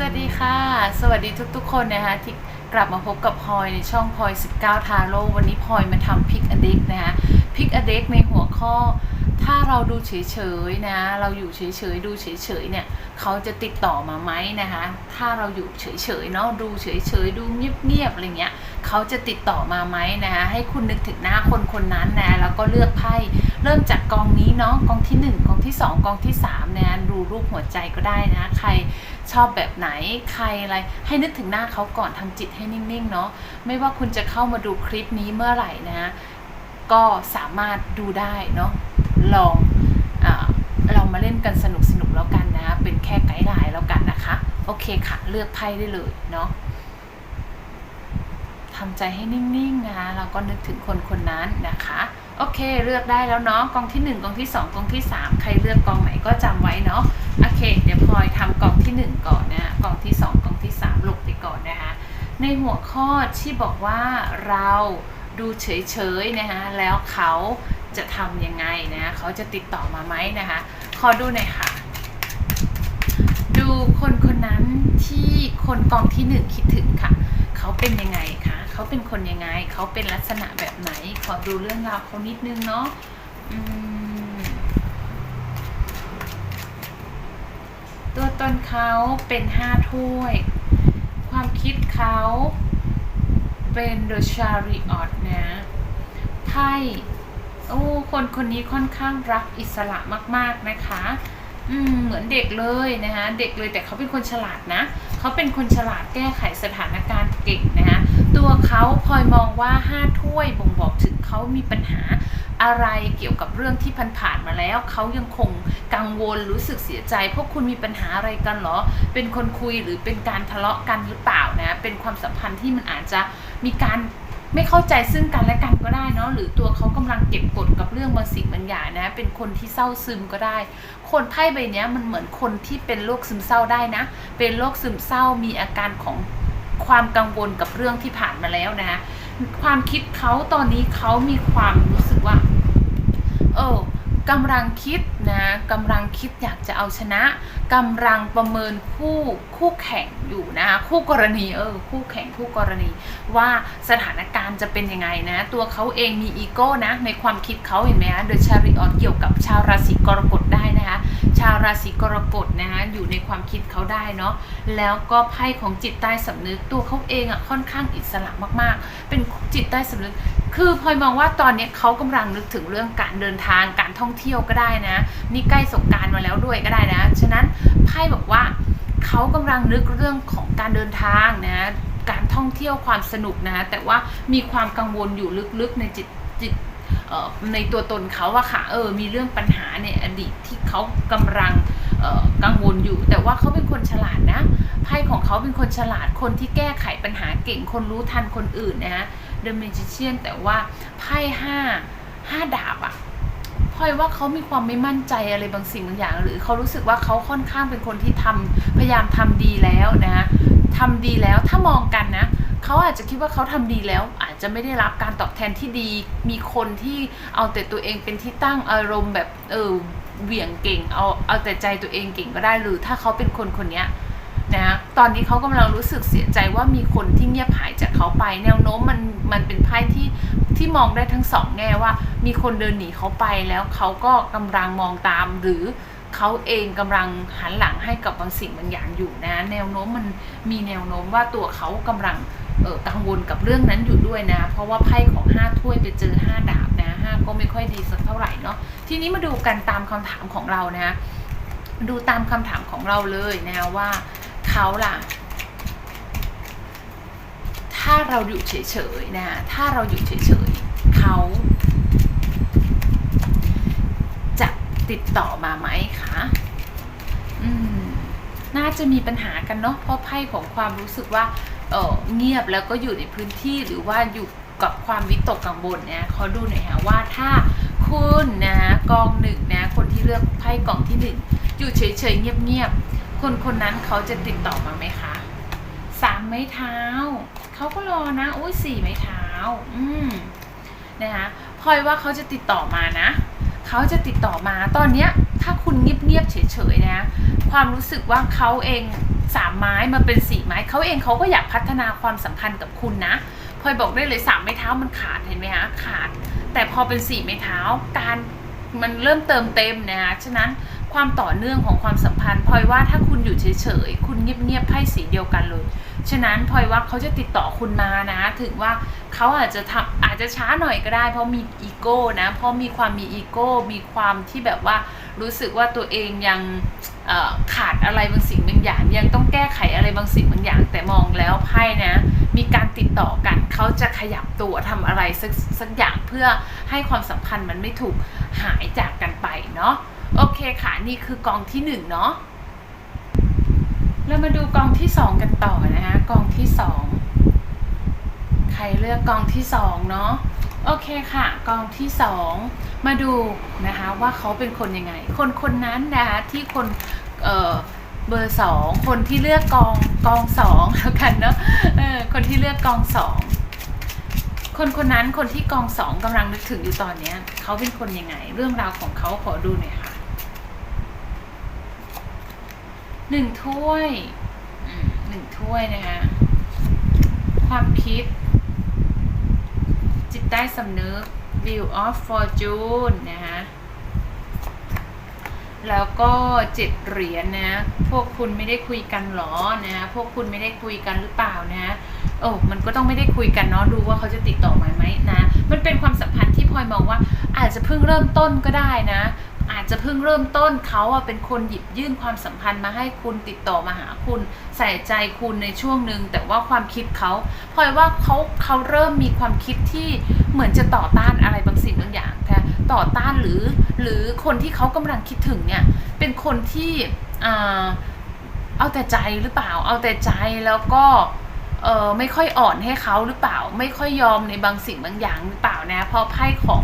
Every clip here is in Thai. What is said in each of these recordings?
สวัสดีค่ะ สวัสดีทุกๆ คนนะคะที่กลับมาพบกับพลอยในช่องพลอย19 ทาโร่วันนี้พลอยมาทำพิกอเด็กนะคะพิกอเด็กในหัวข้อ ถ้าเราดูเฉยๆนะ เราอยู่เฉยๆดูเฉยๆเนี่ยเขาจะติดต่อมาไหมนะคะ ถ้าเราอยู่เฉยๆเนาะดูเฉยๆดูเงียบๆอะไรเงี้ยเขาจะติดต่อมาไหมนะคะให้คุณนึกถึงหน้าคนคนนั้นนะแล้วก็เลือกไพ่เริ่มจากกองนี้เนาะกองที่หนึ่งกองที่สองกองที่สามนะดูรูปหัวใจก็ได้นะใครชอบแบบไหนใครอะไรให้นึกถึงหน้าเขาก่อนทำจิตให้นิ่งๆเนาะไม่ว่าคุณจะเข้ามาดูคลิปนี้เมื่อไหร่นะก็สามารถดูได้เนาะ ลองอเรามาเล่นกันสนุกๆแล้วกันนะ เป็นแค่ไกด์ไลน์แล้วกันนะคะ โอเคค่ะ เลือกไพ่ได้เลยเนาะทำใจให้นิ่งๆนะคะแล้วก็นึกถึงคนคนนั้นนะคะ โอเค เลือกได้แล้วเนาะกองที่หนึ่งกองที่สองกองที่สามใครเลือกกองไหนก็จำไว้เนาะโอเค เดี๋ยวพลอยทำกลองที่ 1 ก่อนนะกลองที่ 2กลองที่ 3 หลบไปก่อนนะคะในหัวข้อที่บอกว่าเราดูเฉยๆนะคะแล้วเขา จะทำยังไงนะเขาจะติดต่อมาไหมนะคะ ขอดูหน่อยค่ะ ดูคนคนนั้นที่คนกองที่หนึ่งคิดถึงค่ะ เขาเป็นยังไงคะเขาเป็นคนยังไง เขาเป็นลักษณะแบบไหน ขอดูเรื่องราวเขานิดนึงเนาะตัวตนเขาเป็นห้าถ้วย ความคิดเขาเป็น The Chariot นะไพ่ โอ้คนคนนี้ค่อนข้างรักอิสระมากๆนะคะ อืมเหมือนเด็กเลยนะคะเด็กเลยแต่เขาเป็นคนฉลาดนะเขาเป็นคนฉลาดแก้ไขสถานการณ์เก่งนะคะตัวเขาพลอยมองว่าห้าถ้วยบ่งบอกถึงเขามีปัญหาอะไรเกี่ยวกับเรื่องที่ผ่านๆมาแล้ว เขายังคงกังวลรู้สึกเสียใจ พวกคุณมีปัญหาอะไรกันเหรอ เป็นคนคุยหรือเป็นการทะเลาะกันหรือเปล่านะ เป็นความสัมพันธ์ที่มันอาจจะมีการ ไม่เข้าใจซึ่งกันและกันก็ได้เนาะหรือตัวเขากำลังเก็บกดกับเรื่องบางสิ่งบางอย่างนะ เป็นคนที่เศร้าซึมก็ได้ คนไพ่ใบนี้มันเหมือนคนที่เป็นโรคซึมเศร้าได้นะ เป็นโรคซึมเศร้ามีอาการของความกังวลกับเรื่องที่ผ่านมาแล้วนะความคิดเขาตอนนี้เขามีความรู้สึกว่า เออกำลังคิด นะกำลังคิดอยากจะเอาชนะกำลังประเมินคู่คู่แข่งอยู่นะคู่กรณีเออคู่แข่งคู่กรณี ว่าสถานการณ์จะเป็นยังไงนะตัวเขาเองมีอีโก้นะในความคิดเขาเห็นไหมคะโดยชาริออนเกี่ยวกับชาวราศีกรกฎได้นะคะชาวราศีกรกฎนะคะอยู่ในความคิดเขาได้เนาะแล้วก็ไพ่ของจิตใต้สำนึกตัวเขาเองอะ่ะค่อนข้างอิสระมากๆ เป็นจิตใต้สำนึก คือพลอยมองว่าตอนนี้เขากำลังนึกถึงเรื่องการเดินทางการท่องเที่ยวก็ได้นะ นี่ใกล้สงการมาแล้วด้วยก็ได้นะ ฉะนั้นไพ่บอกว่าเขากำลังนึกเรื่องของการเดินทางนะ การท่องเที่ยวความสนุกนะ แต่ว่ามีความกังวลอยู่ลึกๆในจิตจิตในตัวตนเขาอะค่ะเออมีเรื่องปัญหาในอดีตที่เขากำลังกังวลอยู่ แต่ว่าเขาเป็นคนฉลาดนะไพ่ของเขาเป็นคนฉลาดคนที่แก้ไขปัญหาเก่งคนรู้ทันคนอื่นนะฮะ The Magician แต่ว่าไพ่ห้าห้าดาบอะพลอยว่าเขามีความไม่มั่นใจอะไรบางสิ่งบางอย่าง หรือเขารู้สึกว่าเขาค่อนข้างเป็นคนที่ทำพยายามทำดีแล้วนะทำดีแล้วถ้ามองกันนะเขาอาจจะคิดว่าเขาทำดีแล้ว อาจจะไม่ได้รับการตอบแทนที่ดี มีคนที่เอาแต่ตัวเองเป็นที่ตั้งอารมณ์แบบเออเหวี่ยงเก่งเอาเอาแต่ใจตัวเองเก่งก็ได้หรือถ้าเขาเป็นคนคนนี้ย นะตอนนี้เขากำลังรู้สึกเสียใจว่ามีคนที่เงียบหายจากเขาไป แนวโน้มมันมันเป็นไพ่ที่ที่มองได้ทั้งสองแง่ว่า มีคนเดินหนีเขาไปแล้วเขาก็กำลังมองตาม หรือเขาเองกำลังหันหลังให้กับบางสิ่งบางอย่างอยู่นะ แนวโน้มมันมีแนวโน้มว่าตัวเขากำลังกังวลกับเรื่องนั้นอยู่ด้วยนะ เพราะว่าไพ่ของห้าถ้วยไปเจอห้าดาบนะห้าก็ไม่ค่อยดีสักเท่าไหร่เนาะทีนี้มาดูกันตามคำถามของเรานะดูตามคำถามของเราเลยนะว่า เขาล่ะ ถ้าเราอยู่เฉยๆนะ ถ้าเราอยู่เฉยๆเขาจะติดต่อมาไหมคะอืมน่าจะมีปัญหากันเนาะเพราะไพ่ของความรู้สึกว่าเออเงียบแล้วก็อยู่ในพื้นที่หรือว่าอยู่กับความวิตกกังวลเนี่ยเขาดูหน่อยฮะว่าถ้าคุณนะกองหนึ่งนะคนที่เลือกไพ่กองที่หนึ่งอยู่เฉยๆเงียบๆ คนคนนั้นเขาจะติดต่อมาไหมคะสามไม้เท้า เขาก็รอนะอุ้ยสี่ไม้เท้า อืมนะคะพลอยว่าเขาจะติดต่อมานะ เขาจะติดต่อมา ตอนเนี้ย ถ้าคุณเงียบๆเฉยๆนะ ความรู้สึกว่าเขาเองสามไม้มาเป็นสี่ไม้ เขาเองเขาก็อยากพัฒนาความสัมพันธ์กับคุณนะพลอยบอกได้เลยสามไม้เท้ามันขาดเห็นไหมคะขาด แต่พอเป็นสี่ไม้เท้าการมันเริ่มเติมเต็มนะคะฉะนั้น ความต่อเนื่องของความสัมพันธ์พลอยว่าถ้าคุณอยู่เฉยๆ คุณเงียบๆไพ่สีเดียวกันเลย ฉะนั้นพลอยว่าเขาจะติดต่อคุณมานะ ถึงว่าเขาอาจจะทำอาจจะช้าหน่อยก็ได้ เพราะมีอีโก้นะ เพราะมีความมีอีโก้ มีความที่แบบว่ารู้สึกว่าตัวเองยังขาดอะไรบางสิ่งบางอย่าง ยังต้องแก้ไขอะไรบางสิ่งบางอย่าง แต่มองแล้วไพ่นะ มีการติดต่อกันเขาจะขยับตัวทำอะไรสักสักอย่างเพื่อให้ความสัมพันธ์มันไม่ถูกหายจากกันไปเนาะ โอเคค่ะ นี่คือกองที่หนึ่งเนาะเรามาดูกองที่สองกันต่อนะคะกองที่สองใครเลือกกองที่สองเนาะโอเคค่ะ กองที่สองมาดูนะคะว่าเขาเป็นคนยังไง คนคนนั้นนะคะที่คนเเบอร์สองคนที่เลือกกองกองสองแล้วกันเนาะคนที่เลือกกองสองคนคนนั้นคนที่กองสองกำลังนึกถึงอยู่ตอนเนี้ยเขาเป็นคนยังไง เรื่องราวของเขาขอดูหน่อยค่ะ หนึ่งถ้วยอืมหนึ่งถ้วยนะคะความคิด จิตใต้สำนึก view of fortune นะคะแล้วก็เจ็ดเหรียญนะ พวกคุณไม่ได้คุยกันหรอนะ พวกคุณไม่ได้คุยกันหรือเปล่านะโอ้มันก็ต้องไม่ได้คุยกันเนาะ ดูว่าเขาจะติดต่อมาไหมนะ มันเป็นความสัมพันธ์ที่พลอยมองว่าอาจจะเพิ่งเริ่มต้นก็ได้นะ อาจจะเพิ่งเริ่มต้นเขาอะเป็นคนหยิบยื่นความสัมพันธ์มาให้คุณติดต่อมาหาคุณใส่ใจคุณในช่วงหนึ่งแต่ว่าความคิดเขาพลอยว่าเขาเขาเริ่มมีความคิดที่เหมือนจะต่อต้านอะไรบางสิ่งบางอย่างค่ะต่อต้านหรือหรือคนที่เขากำลังคิดถึงเนี่ยเป็นคนที่อ่าเอาแต่ใจหรือเปล่า เอาแต่ใจแล้วก็เออไม่ค่อยอ่อนให้เขาหรือเปล่า ไม่ค่อยยอมในบางสิ่งบางอย่างหรือเปล่านะเพราะไพ่ของ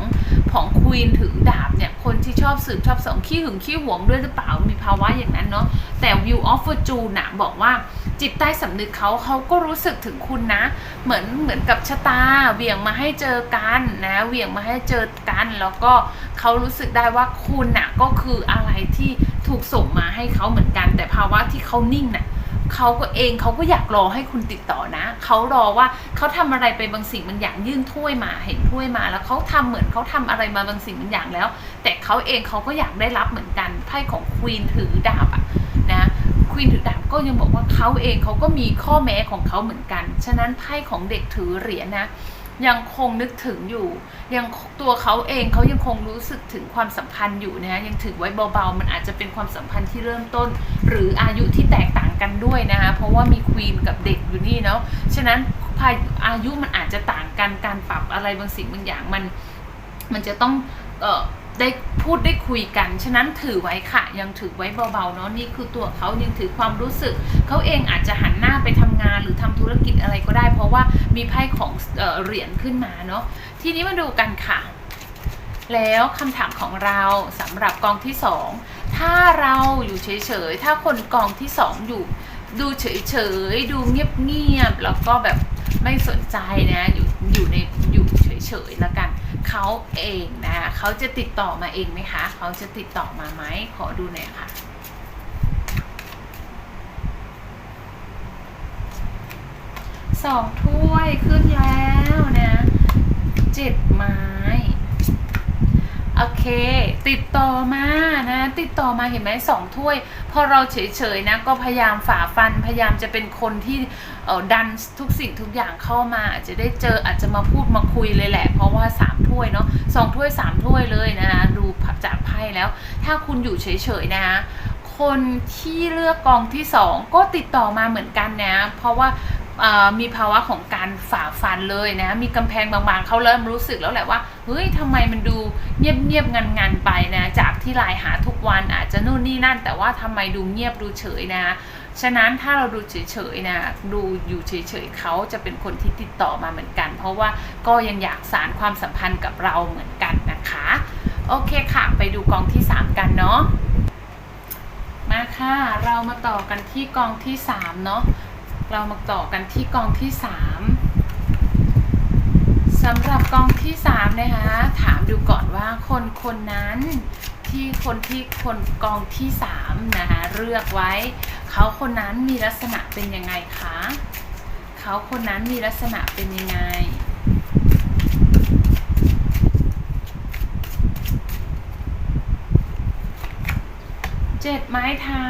ของควีนถือดาบเนี่ย คนที่ชอบสืบชอบสองขี้หึงขี้หวงด้วยหรือเปล่ามีภาวะอย่างนั้นเนาะแต่ view of fortune นะบอกว่าจิตใต้สำนึกเขาเขาก็รู้สึกถึงคุณนะ เหมือนเหมือนกับชะตาเหวี่ยงมาให้เจอกันนะเหวี่ยงมาให้เจอกัน แล้วก็เขารู้สึกได้ว่าคุณน่ะก็คืออะไรที่ถูกส่งมาให้เขาเหมือนกัน แต่ภาวะที่เขานิ่งน่ะ เขาก็เองเขาก็อยากรอให้คุณติดต่อนะ เขารอว่าเขาทำอะไรไปบางสิ่งบางอย่างยื่นถ้วยมาเห็นถ้วยมา แล้วเขาทำเหมือนเขาทำอะไรมาบางสิ่งบางอย่างแล้ว แต่เขาเองเขาก็อยากได้รับเหมือนกันไพ่ของควีนถือดาบอะนะควีนถือดาบก็ยังบอกว่าเขาเองเขาก็มีข้อแม้ของเขาเหมือนกัน ฉะนั้นไพ่ของเด็กถือเหรียญนะ ยังคงนึกถึงอยู่ ยังตัวเขาเองเขายังคงรู้สึกถึงความสัมพันธ์อยู่นะยังถือไว้เบาๆ มันอาจจะเป็นความสัมพันธ์ที่เริ่มต้น หรืออายุที่แตกต่างกันด้วยนะคะเพราะว่ามีควีนกับเด็กอยู่นี่เนาะฉะนั้นพาอายุมันอาจจะต่างกันการปรับอะไรบางสิ่งบางอย่างมัน มันจะต้องเออ ได้พูดได้คุยกัน ฉะนั้นถือไว้ค่ะ ยังถือไว้เบาๆเนาะนี่คือตัวเขายังถือความรู้สึก เขาเองอาจจะหันหน้าไปทำงานหรือทำธุรกิจอะไรก็ได้ เพราะว่ามีไพ่ของเออเหรียญขึ้นมาเนาะทีนี้มาดูกันค่ะ แล้วคำถามของเราสำหรับกองที่สองถ้าเราอยู่เฉยๆถ้าคนกองที่สองอยู่ดูเฉยๆดูเงียบๆแล้วก็แบบไม่สนใจนะอยู่อยู่ในอยู่เฉยๆแล้วกัน เขาเองนะเขาจะติดต่อมาเองไหมคะ เขาจะติดต่อมาไหมขอดูหน่อยค่ะสองถ้วยขึ้นแล้วนะเจ็ดไม้โอเค ติดต่อมานะ ติดต่อมาเห็นไหมสองถ้วย พอเราเฉยๆนะก็พยายามฝ่าฟันพยายามจะเป็นคนที่ดันทุกสิ่งทุกอย่างเข้ามาอาจจะได้เจออาจจะมาพูดมาคุยเลยแหละ เพราะว่าสามถ้วยเนาะสองถ้วยสามถ้วยเลยนะคะดูจากไพ่แล้ว ถ้าคุณอยู่เฉยๆนะคะคนที่เลือกกองที่สองก็ติดต่อมาเหมือนกันนะ เพราะว่า มีภาวะของการฝ่าฟันเลยนะ มีกำแพงบางๆ เขาเริ่มรู้สึกแล้วแหละว่า เฮ้ยทำไมมันดูเงียบๆงันๆไปนะ จากที่ไลน์หาทุกวันอาจจะนู่นนี่นั่น แต่ว่าทำไมดูเงียบดูเฉยนะ ฉะนั้นถ้าเราดูเฉยๆนะ ดูอยู่เฉยๆเขาจะเป็นคนที่ติดต่อมาเหมือนกัน เพราะว่าก็ยังอยากสารความสัมพันธ์กับเราเหมือนกันนะคะ โอเคค่ะ ไปดูกองที่สามกันเนาะ มาค่ะ เรามาต่อกันที่กองที่สามเนาะ เรามาต่อกันที่กองที่สามสำหรับกองที่สามนะคะถามดูก่อนว่าคนคนนั้นที่คนที่คนกองที่สามนะคะเลือกไว้ เขาคนนั้นมีลักษณะเป็นยังไงคะเขาคนนั้นมีลักษณะเป็นยังไงเจ็ดไม้เท้า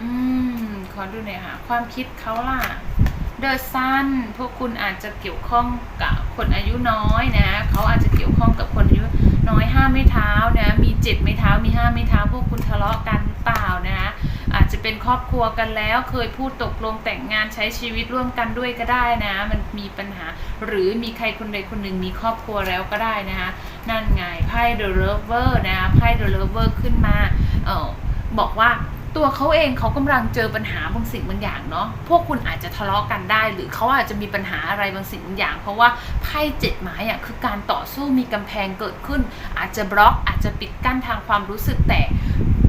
อืม ขอดูหน่อยค่ะ ความคิดเขาล่ะ เดอะซันพวกคุณอาจจะเกี่ยวข้องกับคนอายุน้อยนะ เขาอาจจะเกี่ยวข้องกับคนอายุน้อยห้าไม้เท้านะ มีเจ็ดไม้เท้า มีห้าไม้เท้า พวกคุณทะเลาะกันเปล่านะอาจจะเป็นครอบครัวกันแล้ว เคยพูดตกลงแต่งงานใช้ชีวิตร่วมกันด้วยก็ได้นะ มันมีปัญหา หรือมีใครคนใดคนหนึ่งมีครอบครัวแล้วก็ได้นะคะ นั่นไงไพ่ The Lover นะไพ่ The Lover ขึ้นมา เออบอกว่า ตัวเขาเองเขากำลังเจอปัญหาบางสิ่งบางอย่างเนาะพวกคุณอาจจะทะเลาะกันได้ หรือเขาอาจจะมีปัญหาอะไรบางสิ่งบางอย่าง เพราะว่าไพ่เจ็ดไม้อะคือการต่อสู้มีกำแพงเกิดขึ้น อาจจะบล็อกอาจจะปิดกั้นทางความรู้สึกแต่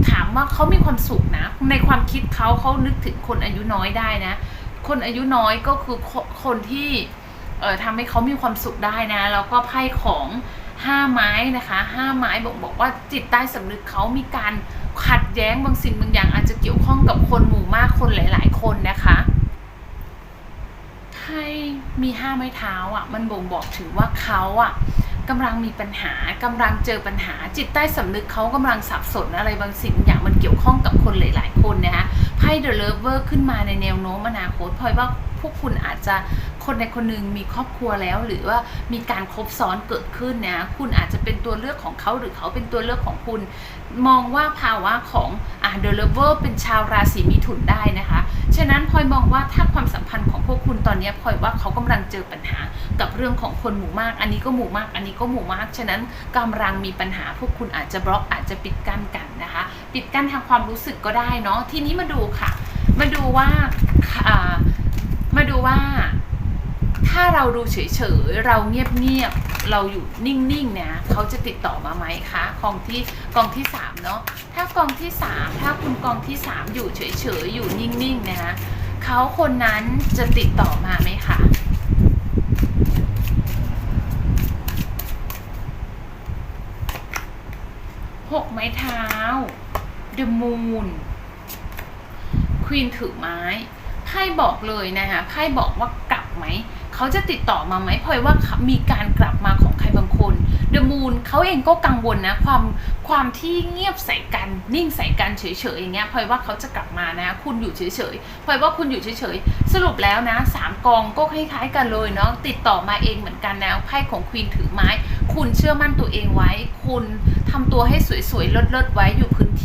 ถามว่าเขามีความสุขนะ ในความคิดเขาเขานึกถึงคนอายุน้อยได้นะ คนอายุน้อยก็คือคคนที่เอ่อทำให้เขามีความสุขได้นะ แล้วก็ไพ่ของห้าไม้นะคะห้าไม้บอกบอกว่าจิตใต้สำนึกเขามีการ ขัดแย้งบางสิ่งบางอย่างอาจจะเกี่ยวข้องกับคนหมู่มากคนหลาย ๆ คนนะคะไพ่มีห้าไม้เท้าอะ มันบ่งบอกถึงว่าเขาอะกำลังมีปัญหากำลังเจอปัญหา จิตใต้สำนึกเขากำลังสับสนอะไรบางสิ่งบางอย่างมันเกี่ยวข้องกับคนหลาย ๆ คนนะคะไพ่เดอะเลิฟเวอร์ขึ้นมาในแนวโน้มอนาคตพลอยว่าพวกคุณอาจจะ คนในคนหนึ่งมีครอบครัวแล้ว หรือว่ามีการคบซ้อนเกิดขึ้นนะคุณอาจจะเป็นตัวเลือกของเขาหรือเขาเป็นตัวเลือกของคุณ มองว่าภาวะของอ่าเดลเวอร์เป็นชาวราศีมิถุนได้นะคะฉะนั้นพลอยมองว่าถ้าความสัมพันธ์ของพวกคุณตอนนี้พลอยว่าเขากำลังเจอปัญหากับเรื่องของคนหมู่มาก อันนี้ก็หมู่มาก อันนี้ก็หมู่มาก ฉะนั้นกำลังมีปัญหาพวกคุณอาจจะบล็อกอาจจะปิดกั้นกันนะคะ ปิดกั้นทางความรู้สึกก็ได้เนาะทีนี้มาดูค่ะ มาดูว่ามาดูว่า ถ้าเราดูเฉยๆ เราเงียบๆ เราอยู่นิ่งๆ เนี่ยเขาจะติดต่อมาไหมคะกองที่กองที่สามเนาะ ถ้ากองที่สามถ้าคุณกองที่สามอยู่เฉยๆ อยู่นิ่งๆนะคะเขาคนนั้นจะติดต่อมาไหมคะหกไม้เท้า The Moon ควีนถือไม้ไพ่บอกเลยนะคะไพ่บอกว่ากลับ ไหม เขาจะติดต่อมาไหมพลอยว่ามีการกลับมาของใครบางคนเดอะมูนเขาเองก็กังวลนะ ความความที่เงียบใส่กันนิ่งใส่กันเฉยๆอย่างเงี้ยพลอยว่าเขาจะกลับมานะ คุณอยู่เฉยๆพลอยว่าคุณอยู่เฉยๆสรุปแล้วนะสามกองก็คล้ายๆกันเลยเนาะติดต่อมาเองเหมือนกันนะไพ่ของควีนถือไม้ คุณเชื่อมั่นตัวเองไว้ คุณทำตัวให้สวยๆเลิศๆไว้อยู่พื้นที่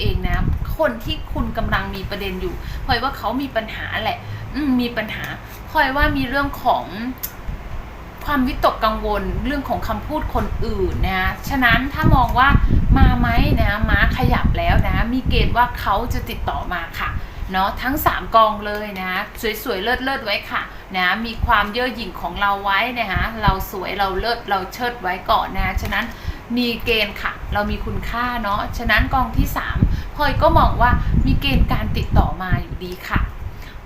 เองนะ คนที่คุณกำลังมีประเด็นอยู่พลอยว่าเขามีปัญหาแหละ อืมมีปัญหาพลอยว่ามีเรื่องของความวิตกกังวลเรื่องของคำพูดคนอื่นนะ ฉะนั้นถ้ามองว่ามาไหมนะม้าขยับแล้วนะ มีเกณฑ์ว่าเขาจะติดต่อมาค่ะเนาะทั้ง 3 กองเลยนะสวยๆเลิศๆไว้ค่ะนะมีความเย่อหยิ่งของเราไว้นะคะเราสวยเราเลิศเราเชิดไว้ก่อนนะ ฉะนั้นมีเกณฑ์ค่ะ เรามีคุณค่าเนาะฉะนั้นกองที่ 3 พลอยก็มองว่ามีเกณฑ์การติดต่อมาอยู่ดีค่ะ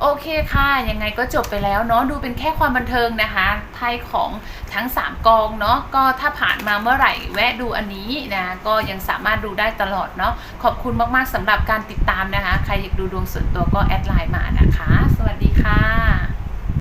โอเคค่ะ ยังไงก็จบไปแล้วเนาะดูเป็นแค่ความบันเทิงนะคะไพ่ของทั้ง 3 กองเนาะก็ถ้าผ่านมาเมื่อไหร่แวะดูอันนี้นะก็ยังสามารถดูได้ตลอดเนาะขอบคุณมากๆสำหรับการติดตามนะคะ ใครอยากดูดวงส่วนตัวก็แอดไลน์มานะคะ สวัสดีค่ะ